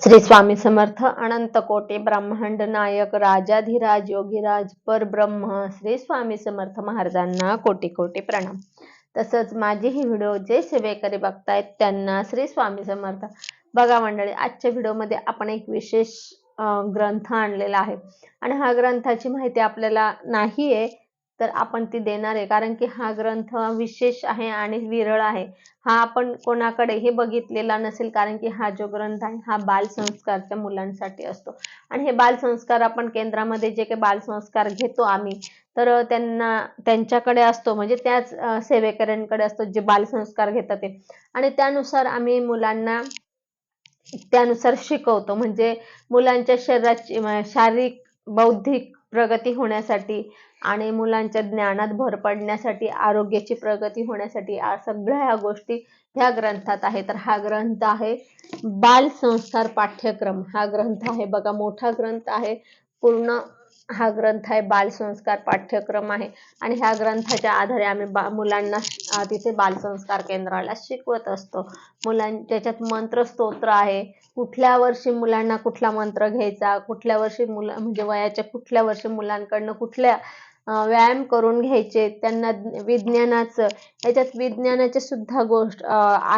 श्री स्वामी समर्थ अनंत कोटी ब्रह्मांड नायक राजाधिराज योगीराज परब्रह्म श्री स्वामी समर्थ महाराजांना कोटी कोटी प्रणाम. तसंच माझे ही व्हिडिओ जे सेवेकरी बघतायत त्यांना श्री स्वामी समर्थ. बघा मंडळी आजच्या व्हिडिओमध्ये आपण एक विशेष ग्रंथ आणलेला आहे. आणि हा ग्रंथाची माहिती आपल्याला नाहीये तर आपण ती देणार आहे. कारण की हा ग्रंथ विशेष आहे आणि विरळ आहे. हा आपण कोणाकडेही बघितलेला नसेल कारण की हा जो ग्रंथ आहे हा बालसंस्कारच्या मुलांसाठी असतो. आणि हे बालसंस्कार आपण केंद्रामध्ये जे काही बालसंस्कार घेतो आम्ही तर त्यांना त्यांच्याकडे असतो. म्हणजे त्याच सेवेकऱ्यांकडे असतो जे बालसंस्कार घेतात ते. आणि त्यानुसार आम्ही मुलांना त्यानुसार शिकवतो. म्हणजे मुलांच्या शरीराची शारीरिक बौद्धिक प्रगती होण्यासाठी आणि मुलांच्या ज्ञानात भर पडण्यासाठी आरोग्याची प्रगती होण्यासाठी या सगळ्या ह्या गोष्टी ह्या ग्रंथात आहे तर हा ग्रंथ आहे बाल संस्कार पाठ्यक्रम. हा ग्रंथ आहे बघा मोठा ग्रंथ आहे. पूर्ण हा ग्रंथ आहे बाल संस्कार पाठ्यक्रम आहे. आणि ह्या ग्रंथाच्या आधारे आम्ही बा मुलांना तिथे बालसंस्कार केंद्राला शिकवत असतो. मुलां त्याच्यात मंत्र स्तोत्र आहे कुठल्या वर्षी मुलांना कुठला मंत्र घ्यायचा कुठल्या वर्षी मुलं म्हणजे वयाच्या कुठल्या वर्षी मुलांकडनं कुठल्या व्यायाम करून घ्यायचे त्यांना विज्ञानाचं याच्यात विज्ञानाचे सुद्धा गोष्ट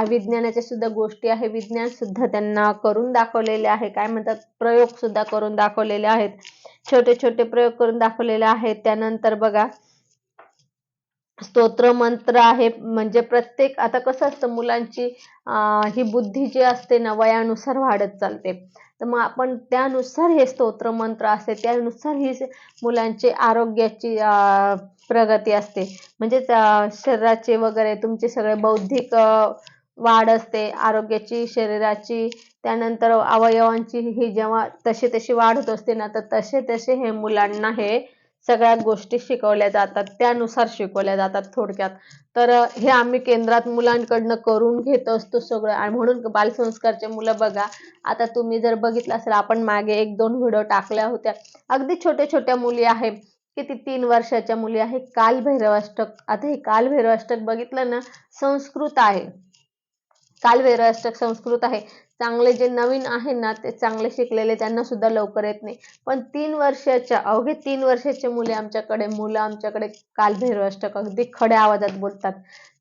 विज्ञानाच्या सुद्धा गोष्टी आहे विज्ञान सुद्धा त्यांना करून दाखवलेले आहे काय म्हणतात प्रयोग सुद्धा करून दाखवलेले आहेत छोटे छोटे प्रयोग करून दाखवलेले आहेत त्यानंतर बघा स्तोत्र मंत्र आहे म्हणजे प्रत्येक आता कसं असतं मुलांची ही बुद्धी जी असते ना वयानुसार वाढत चालते. तर मग आपण त्यानुसार हे स्तोत्र मंत्र असते त्यानुसार ही मुलांचे मुलांची आरोग्याची प्रगती असते. म्हणजेच शरीराचे वगैरे तुमचे सगळे बौद्धिक वाढ असते आरोग्याची शरीराची त्यानंतर अवयवांची ही जेव्हा तशी तशी वाढ होत असते ना तर तसे तसे हे मुलांना हे सगळ्या गोष्टी शिकवल्या जातात त्यानुसार शिकवल्या जातात थोडक्यात. तर हे आम्ही केंद्रात मुलांकडनं करून घेत असतो सगळं. आणि म्हणून बालसंस्कारचे मुलं बघा आता तुम्ही जर बघितलं असेल आपण मागे एक दोन व्हिडिओ टाकल्या होत्या. अगदी छोट्या छोट्या मुली आहे किती तीन वर्षाच्या मुली आहे कालभैरवाष्टक आता हे कालभैरवाष्टक बघितलं ना संस्कृत आहे. कालभैरवाष्टक संस्कृत आहे. चांगले जे नवीन आहे ना ते चांगले शिकलेले त्यांना सुद्धा लवकर येत नाही. पण तीन वर्षाच्या अवघे तीन वर्षाचे मुले आमच्याकडे मुलं आमच्याकडे कालभैरवाष्टक अगदी खड्या आवाजात बोलतात.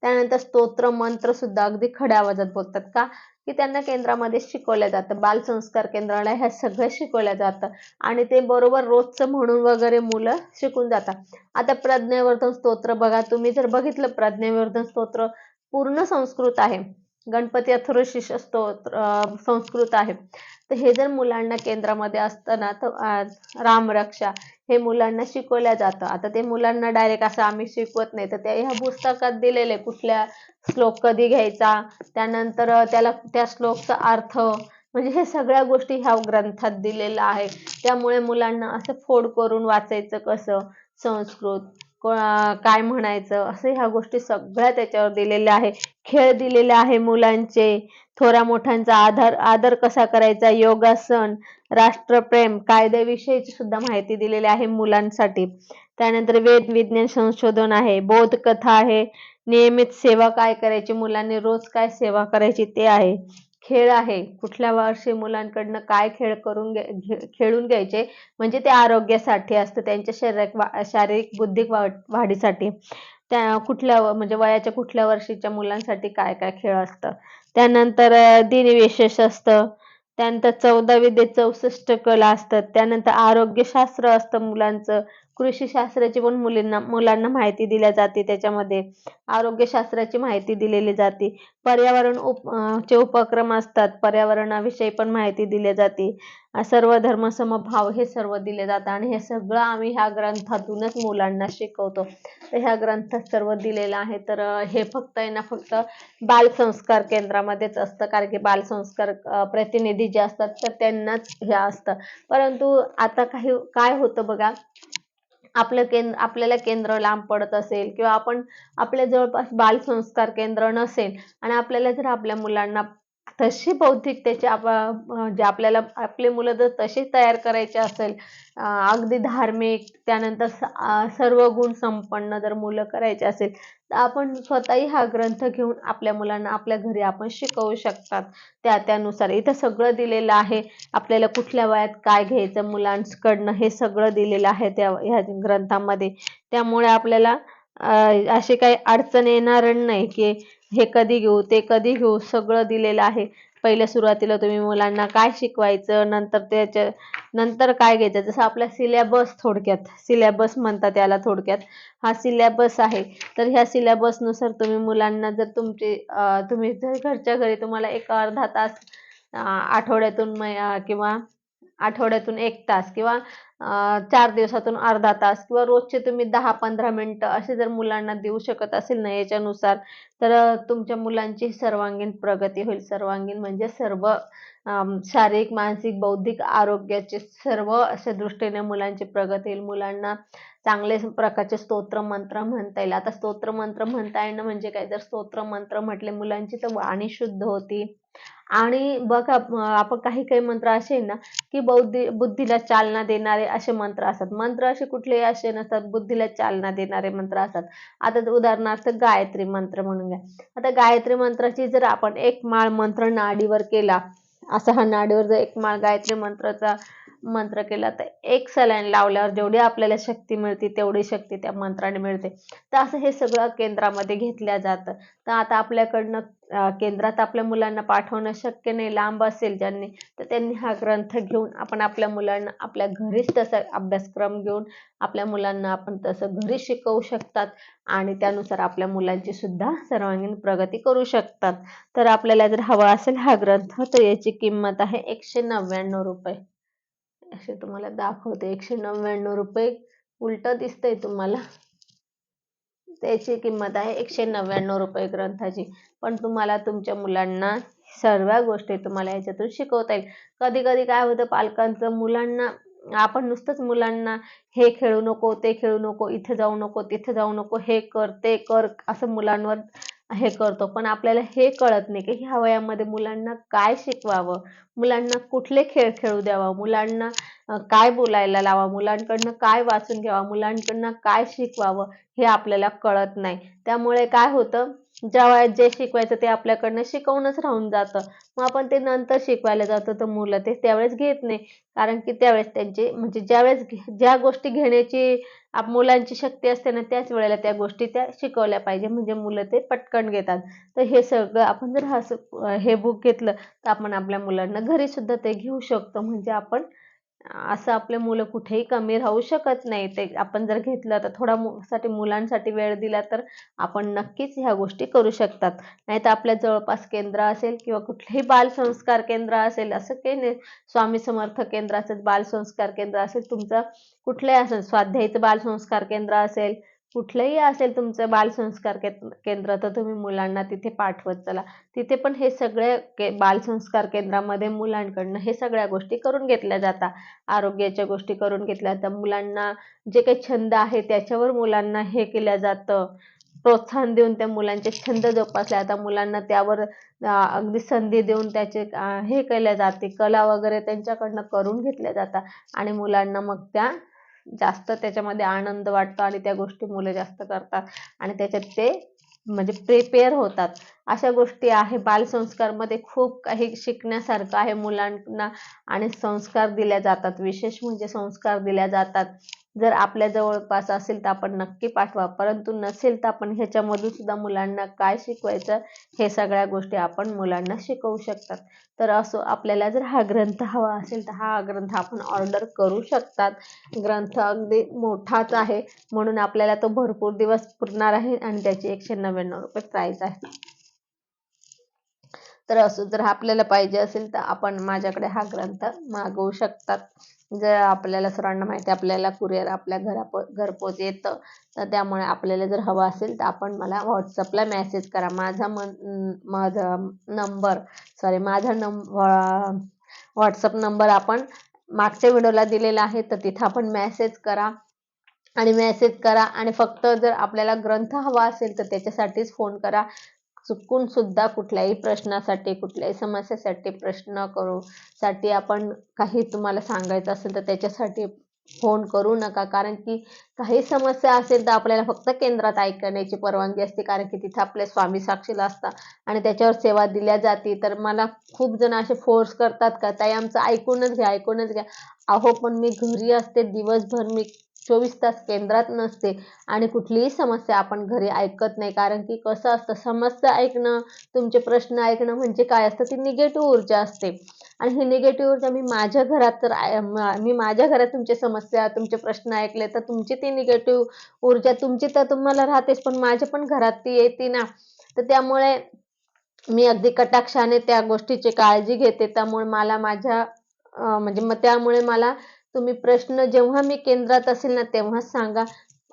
त्यानंतर स्तोत्र मंत्र सुद्धा अगदी खड्या आवाजात बोलतात. का? की त्यांना केंद्रामध्ये शिकवलं जातं. बालसंस्कार केंद्राला ह्या सगळं शिकवलं जातं. आणि ते बरोबर रोजचं म्हणून वगैरे मुलं शिकून जातात. आता प्रज्ञावर्धन स्तोत्र बघा. तुम्ही जर बघितलं प्रज्ञावर्धन स्तोत्र पूर्ण संस्कृत आहे. गणपती अथर्वशीर्ष असतो संस्कृत आहे. तर हे जर मुलांना केंद्रामध्ये असतं ना तर रामरक्षा हे मुलांना शिकवल्या जातं. आता ते मुलांना डायरेक्ट असं आम्ही शिकवत नाही. तर ते ह्या पुस्तकात दिलेले कुठल्या श्लोक कधी घ्यायचा त्यानंतर त्याला त्या श्लोकचा अर्थ म्हणजे हे सगळ्या गोष्टी ह्या ग्रंथात दिलेल्या आहे त्यामुळे मुलांना असं फोड करून वाचायचं कसं? संस्कृत. को- काय म्हणायचं? असं ह्या गोष्टी सगळ्या त्याच्यावर दिलेल्या आहे. खेळ दिलेले आहे मुलांचे. थोरा मोठ्यांचा आधार आदर कसा करायचा? योगासन राष्ट्रप्रेम कायद्याविषयीची सुद्धा माहिती दिलेली आहे मुलांसाठी. त्यानंतर वेद विज्ञान संशोधन आहे. बोधकथा आहे. नियमित सेवा काय करायची? मुलांनी रोज काय सेवा करायची ते आहे. खेळ आहे. कुठल्या वर्षी मुलांकडनं काय खेळ करून घे- खेळून घ्यायचे? म्हणजे ते आरोग्यासाठी असतं त्यांच्या शारीरिक वा- शारीरिक बुद्धिक वा- वाढीसाठी. त्या कुठल्या म्हणजे वयाच्या कुठल्या वर्षीच्या मुलांसाठी काय काय खेळ असतं? त्यानंतर दिनविशेष असतं. त्यानंतर चौदा विद्ये चौसष्ट कला असतात. त्यानंतर आरोग्यशास्त्र असतं मुलांचं. कृषीशास्त्राची पण मुलींना मुलांना माहिती दिल्या जाते त्याच्यामध्ये. आरोग्यशास्त्राची माहिती दिलेली जाते. पर्यावरण उप चे उपक्रम असतात. पर्यावरणाविषयी पण माहिती दिली जाते. सर्व धर्म समभाव हे सर्व दिले जातं आणि हे सगळं आम्ही ह्या ग्रंथातूनच मुलांना शिकवतो. तर ह्या ग्रंथात सर्व दिलेलं आहे. तर हे फक्त आहे ना फक्त बालसंस्कार केंद्रामध्येच असतं. कारण की बालसंस्कार प्रतिनिधी जे असतात तर त्यांनाच हे असतं. परंतु आता काही काय होतं बघा? आपलं केंद्र आपल्याला केंद्र लांब पडत असेल किंवा आपण आपल्या जवळपास बालसंस्कार केंद्र नसेल आणि आपल्याला जर आपल्या मुलांना तशी बौद्धिकतेचे आप जे आपल्याला आपले मुलं जर तशी तयार करायचे असेल अगदी धार्मिक त्यानंतर सर्व गुण संपन्न जर मुलं करायचे असेल तर आपण स्वतःही हा ग्रंथ घेऊन आपल्या मुलांना आपल्या घरी आपण शिकवू शकतात. त्या त्यानुसार इथं सगळं दिलेलं आहे. आपल्याला कुठल्या वयात काय घ्यायचं मुलांकडनं हे सगळं दिलेलं आहे त्या ह्या ग्रंथामध्ये. त्यामुळे आपल्याला अशी काही अडचण येणार नाही की हे कधी घेऊ ते कधी घेऊ सगळं दिलेलं आहे. पहिल्या सुरुवातीला तुम्ही मुलांना काय शिकवायचं नंतर त्याच्या नंतर काय घ्यायचं? जसं आपला सिलेबस थोडक्यात सिलेबस म्हणतात त्याला थोडक्यात. हा सिलेबस आहे. तर ह्या सिलेबसनुसार तुम्ही मुलांना जर तुमचे तुम्ही जर घरच्या घरी तुम्हाला एक अर्धा तास आठवड्यातून किंवा आठवड्यातून एक तास किंवा चार दिवसातून अर्धा तास किंवा रोजचे तुम्ही दहा पंधरा मिनटं असे जर मुलांना देऊ शकत असेल ना याच्यानुसार तर तुमच्या मुलांची सर्वांगीण प्रगती होईल. सर्वांगीण म्हणजे सर्व शारीरिक मानसिक बौद्धिक आरोग्याचे सर्व अशा दृष्टीने मुलांची प्रगती होईल. मुलांना चांगले प्रकारचे स्तोत्र मंत्र म्हणता येईल. आता स्तोत्र मंत्र म्हणता येणं म्हणजे काय? जर स्तोत्र मंत्र म्हटले मुलांची तर वाणी शुद्ध होती. आणि बघा आपण काही काही मंत्र असे ना की बौद्धी बुद्धीला चालना देणारे असे मंत्र असतात. मंत्र असे कुठलेही असे नसतात बुद्धीला चालना देणारे मंत्र असतात. आता उदाहरणार्थ गायत्री मंत्र म्हणून घ्या. आता गायत्री मंत्राची जर आपण एक माळ मंत्र नाडीवर केला असा हा नाडीवर जर एक माळ गायत्री मंत्राचा मंत्र केला तर एक सलाईन लावल्यावर जेवढी आपल्याला शक्ती मिळते तेवढी शक्ती त्या मंत्राने मिळते. तर असं हे सगळं केंद्रामध्ये घेतल्या जातं. तर आता आपल्याकडनं केंद्रात आपल्या मुलांना पाठवणं शक्य नाही. लांब असेल ज्यांनी तर त्यांनी हा ग्रंथ घेऊन आपण आपल्या मुलांना आपल्या घरीच तसा अभ्यासक्रम घेऊन आपल्या मुलांना आपण तसं घरी शिकवू शकतात आणि त्यानुसार आपल्या मुलांची सुद्धा सर्वांगीण प्रगती करू शकतात. तर आपल्याला जर हवा असेल हा ग्रंथ तर याची किंमत आहे एकशे नव्याण्णव रुपये. असे तुम्हाला दाखवते. एकशे नव्याण्णव रुपये उलट दिसतंय तुम्हाला. त्याची किंमत आहे एकशे नव्याण्णव रुपये ग्रंथाची. पण तुम्हाला तुमच्या मुलांना सर्व गोष्टी तुम्हाला याच्यातून शिकवता येईल. कधी कधी काय होतं पालकांचं मुलांना आपण नुसतंच मुलांना हे खेळू नको ते खेळू नको इथे जाऊ नको तिथे जाऊ नको हे कर ते कर असं मुलांवर हे करतो. पण आपल्याला हे कळत नाही की ह्या वयामध्ये मुलांना काय शिकवावं? मुलांना कुठले खेळ खेळू द्यावा? मुलांना काय बोलायला लावा मुलांकडनं काय वाचून घ्यावा? मुलांकडनं काय शिकवावं? हे आपल्याला कळत नाही. त्यामुळे काय होतं? ज्या वयात जे शिकवायचं ते आपल्याकडनं शिकवूनच राहून जातं. मग आपण ते नंतर शिकवायला जातो तर मुलं ते त्यावेळेस घेत नाही. कारण की त्यावेळेस त्यांची म्हणजे ज्यावेळेस ज्या गोष्टी घेण्याची मुलांची शक्ती असते ना त्याच वेळेला त्या गोष्टी त्या शिकवल्या पाहिजे. म्हणजे मुलं ते पटकन घेतात. तर हे सगळं आपण जर हा हे बुक घेतलं तर आपण आपल्या मुलांना घरी सुद्धा ते घेऊ शकतो. म्हणजे आपण असं आपले मुलं कुठेही कमी राहू शकत नाही. ते आपण जर घेतलं तर थोडा साठी मुलांसाठी वेळ दिला तर आपण नक्कीच ह्या गोष्टी करू शकतात. नाही तर आपल्या जवळपास केंद्र असेल किंवा कुठलेही बालसंस्कार केंद्र असेल असं काही नाही. स्वामी समर्थ केंद्र असेल बालसंस्कार केंद्र असेल तुमचं कुठलंही असेल स्वाध्यायीचं बालसंस्कार केंद्र असेल कुठलंही असेल तुमचं बालसंस्कार केंद्र तर तुम्ही मुलांना तिथे पाठवत चला. तिथे पण हे सगळे के बालसंस्कार केंद्रामध्ये मुलांकडनं हे सगळ्या गोष्टी करून घेतल्या जातात. आरोग्याच्या गोष्टी करून घेतल्या जातात. मुलांना जे काही छंद आहे त्याच्यावर मुलांना हे केलं जातं. प्रोत्साहन देऊन त्या मुलांचे छंद जोपासले आता मुलांना त्यावर अगदी संधी देऊन त्याचे हे केल्या जाते. कला वगैरे त्यांच्याकडनं करून घेतल्या जातात. आणि मुलांना मग त्या जास्त त्याच्यामध्ये आनंद वाटतो आणि त्या गोष्टी मुलं जास्त करतात. आणि त्याच्यात ते म्हणजे प्रिपेअर होतात. अशा गोष्टी आहे. बालसंस्कारमध्ये खूप काही शिकण्यासारखं आहे मुलांना आणि संस्कार दिल्या जातात. विशेष म्हणजे संस्कार दिल्या जातात. जर आपल्या जवळपास असेल तर आपण नक्की पाठवा. परंतु नसेल तर आपण ह्याच्यामधून सुद्धा मुलांना काय शिकवायचं हे सगळ्या गोष्टी आपण मुलांना शिकवू शकतात. तर असो आपल्याला जर हा ग्रंथ हवा असेल तर हा ग्रंथ आपण ऑर्डर करू शकतात. ग्रंथ अगदी मोठाच आहे. म्हणून आपल्याला तो भरपूर दिवस पुरणार आहे आणि त्याची एकशे नव्याण्णव रुपये प्राइस आहे. तर असं जर आपल्याला पाहिजे असेल तर आपण माझ्याकडे हा ग्रंथ मागवू शकतात. जर आपल्याला सर्वांना माहिती आपल्याला कुरिअर आपल्या घरापो घरपोच येतं तर त्यामुळे आपल्याला जर हवं असेल तर आपण मला व्हॉट्सअपला मेसेज करा. माझा मन माझा नंबर सॉरी माझा नंब व्हॉट्सअप नंबर आपण मागच्या व्हिडिओला दिलेला आहे तर तिथं आपण मेसेज करा. आणि मेसेज करा आणि फक्त जर आपल्याला ग्रंथ हवा असेल तर त्याच्यासाठीच फोन करा. चुकून सुद्धा कुठल्याही प्रश्नासाठी कुठल्याही समस्येसाठी प्रश्न करू साठी आपण काही तुम्हाला सांगायचं असेल तर त्याच्यासाठी फोन करू नका. कारण की काही समस्या असेल तर आपल्याला फक्त केंद्रात ऐकण्याची परवानगी असते. कारण की तिथे आपले स्वामी साक्षीला असतात आणि त्याच्यावर सेवा दिल्या जाते. तर मला खूप जण असे फोर्स करतात का ताई आमचं ऐकूनच घ्या ऐकूनच घ्या. अहो पण मी घरी असते. दिवसभर मी चोवीस तास केंद्रात नसते आणि कुठलीही समस्या आपण घरी ऐकत नाही. कारण की कसं असतं समस्या ऐकणं तुमचे प्रश्न ऐकणं म्हणजे काय असतं ती निगेटिव्ह ऊर्जा असते. आणि ही निगेटिव्ह ऊर्जा मी माझ्या घरात तर मी माझ्या घरात तुमच्या समस्या तुमचे प्रश्न ऐकले तर तुमची ती निगेटिव्ह ऊर्जा तुमची तर तुम्हाला राहतेच पण माझ्या पण घरात ती येते ना. तर त्यामुळे मी अगदी कटाक्षाने त्या गोष्टीची काळजी घेते. त्यामुळे मला माझ्या म्हणजे मग त्यामुळे मला तुम्ही प्रश्न जेव्हा मी केंद्रात असेल ना तेव्हाच सांगा.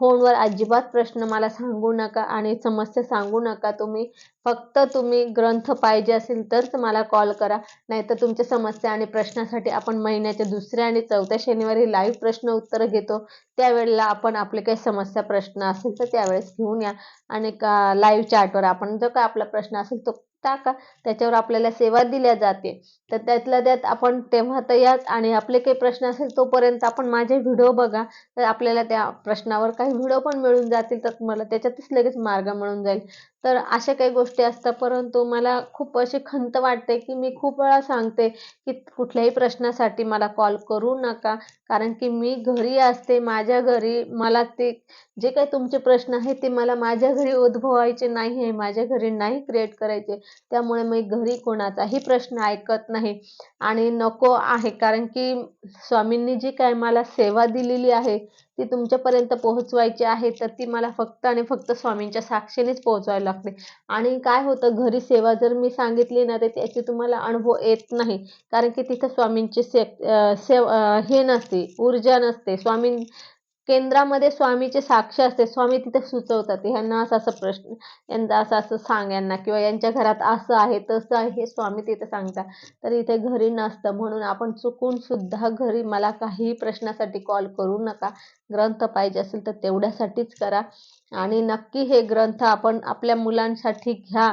फोनवर अजिबात प्रश्न मला सांगू नका आणि समस्या सांगू नका तुम्ही. फक्त तुम्ही ग्रंथ पाहिजे असेल तरच मला कॉल करा. नाहीतर तुमच्या समस्या आणि प्रश्नासाठी आपण महिन्याच्या दुसऱ्या आणि चौथ्या शनिवारी लाईव्ह प्रश्न उत्तर घेतो. त्यावेळेला आपण आपले काही समस्या प्रश्न असेल तर त्यावेळेस घेऊन या. आणि का लाईव्ह चॅटवर आपण जो काय आपला प्रश्न असेल तो टाका त्याच्यावर आपल्याला सेवा दिल्या जाते. तर त्यातल्या त्यात आपण तेव्हा तर याच आणि आपले काही प्रश्न असेल तोपर्यंत आपण माझे व्हिडिओ बघा. तर आपल्याला त्या प्रश्नावर काही व्हिडिओ पण मिळून जातील तर तुम्हाला त्याच्यातच लगेच मार्ग मिळून जाईल. तर अशा काही गोष्टी असतात. परंतु मला खूप अशी खंत वाटते की मी खूप वेळा सांगते की कुठल्याही प्रश्नासाठी मला कॉल करू नका. कारण की मी घरी असते माझ्या घरी मला ते जे काही तुमचे प्रश्न आहेत ते मला माझ्या घरी उद्भवायचे नाही आहे माझ्या घरी नाही क्रिएट करायचे. त्यामुळे मी घरी कोणाचाही प्रश्न ऐकत नाही. आणि नको आहे. कारण की स्वामींनी जी काय मला सेवा दिलेली आहे ती तुमच्यापर्यंत पोहोचवायची आहे तर ती मला फक्त आणि फक्त स्वामींच्या साक्षीनेच पोहोचवायला लागते. आणि काय होतं घरी सेवा जर मी सांगितली ना तर त्याची तुम्हाला अनुभव येत नाही. कारण की तिथं स्वामींची से सेव हे नसते ऊर्जा नसते. स्वामी केंद्रामध्ये स्वामीचे साक्ष असते स्वामी तिथे सुचवतात. ह्यांना असं असं प्रश्न यांचा असं असं सांग यांना किंवा यांच्या घरात असं आहे तसं आहे हे स्वामी तिथे सांगतात. तर इथे घरी नसतं म्हणून आपण चुकून सुद्धा घरी मला काहीही प्रश्नासाठी कॉल करू नका. ग्रंथ पाहिजे असेल तर तेवढ्यासाठीच करा. आणि नक्की हे ग्रंथ आपण आपल्या मुलांसाठी घ्या.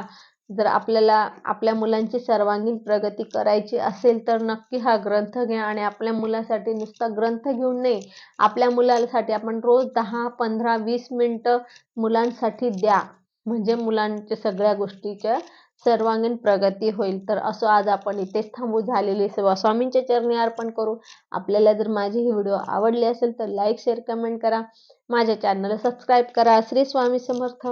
जर आपल्याला आपल्या मुलांची सर्वांगीण प्रगती करायची असेल तर नक्की हा ग्रंथ घ्या आणि आपल्या मुलासाठी नुसता ग्रंथ घेऊन नाही आपल्या मुलासाठी आपण रोज दहा पंधरा वीस मिनटं मुलांसाठी द्या. म्हणजे मुलांच्या सगळ्या गोष्टीच्या सर्वांगीण प्रगती होईल. तर असं आज आपण इथेच थांबू. झालेली सेवा स्वामींच्या चरणी अर्पण करू. आपल्याला जर माझी ही व्हिडिओ आवडली असेल तर लाईक शेअर कमेंट करा. माझ्या चॅनलला सबस्क्राईब करा. श्री स्वामी समर्थ.